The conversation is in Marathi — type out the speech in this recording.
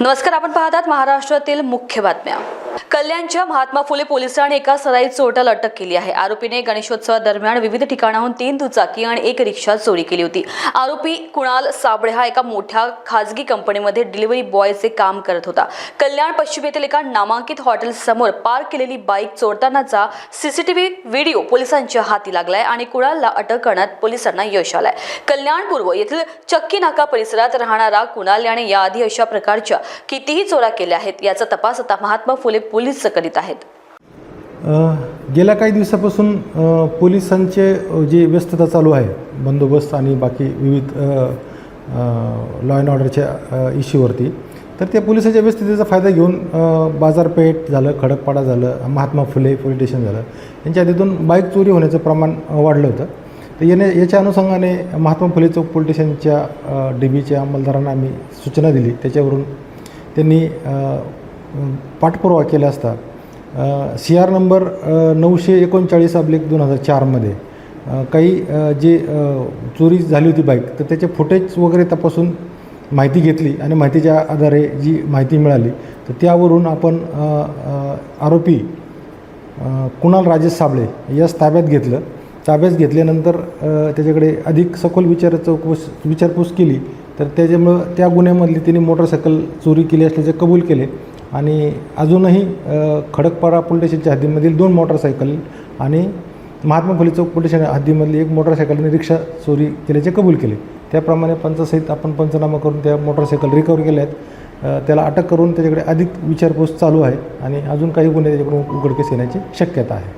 नमस्कार आपण पाहतात महाराष्ट्रातील मुख्य बातम्या. कल्याणच्या महात्मा फुले पोलिसांनी एका सराई चोरट्याला अटक केली आहे. आरोपीने गणेशोत्सवादरम्यान विविध ठिकाणाहून तीन दुचाकी आणि एक रिक्षा चोरी केली होती. आरोपी कुणाल साबळे हा एका मोठ्या खाजगी कंपनीमध्ये डिलिव्हरी बॉयचे काम करत होता. कल्याण पश्चिम येथील एका नामांकित हॉटेल समोर पार्क केलेली बाईक चोरतानाचा सीसीटीव्ही व्हिडिओ पोलिसांच्या हाती लागलाय आणि कुणालला अटक करण्यात पोलिसांना यश आलाय. कल्याण पूर्व येथील चक्की नाका परिसरात राहणारा कुणाल याने याआधी अशा प्रकारच्या कितीही चोरा केल्या आहेत याचा तपास आता महात्मा फुले पोलीस करीत आहेत. गेल्या काही दिवसापासून पोलिसांचे जी व्यस्तता चालू आहे बंदोबस्त आणि बाकी विविध लॉ अँड ऑर्डरच्या इश्यूवरती तर त्या पोलिसांच्या व्यस्ततेचा फायदा घेऊन बाजारपेठ झालं खडकपाडा झालं महात्मा फुले पोलीस स्टेशन झालं यांच्या हद्दीतून बाईक चोरी होण्याचं प्रमाण वाढलं होतं. तर याने याच्या अनुषंगाने महात्मा फुले चौक पोलीस स्टेशनच्या डी बीच्या अंमलदारांना आम्ही सूचना दिली. त्याच्यावरून त्यांनी पाठपुरावा केला असता. सी आर नंबर नऊशे एकोणचाळीस अब्लिक दोन हजार चारमध्ये काही जे चोरी झाली होती बाईक तर त्याचे फुटेज वगैरे तपासून माहिती घेतली आणि माहितीच्या आधारे जी माहिती मिळाली तर त्यावरून आपण आरोपी कुणाल राजेश साबळे यास ताब्यात घेतलं. ताब्यात घेतल्यानंतर त्याच्याकडे अधिक सखोल विचार चौकस विचारपूस केली. तर त्याच्यामुळं त्या गुन्ह्यामधली तिने मोटरसायकल चोरी केली असल्याचे कबूल केले. आणि अजूनही खडकपाडा पोलीस स्टेशनच्या हद्दीमधील दोन मोटरसायकल आणि महात्मा फुले चौक पोलीस स्टेशन हद्दीमधली एक मोटरसायकलने आणि रिक्षा चोरी केल्याचे कबूल केले. त्याप्रमाणे पंचासहित आपण पंचनामा करून त्या मोटरसायकल रिकवर केल्या आहेत. त्याला अटक करून त्याच्याकडे अधिक विचारपूस चालू आहे आणि अजून काही गुन्हे त्याच्याकडून उघडकीस येण्याची शक्यता आहे.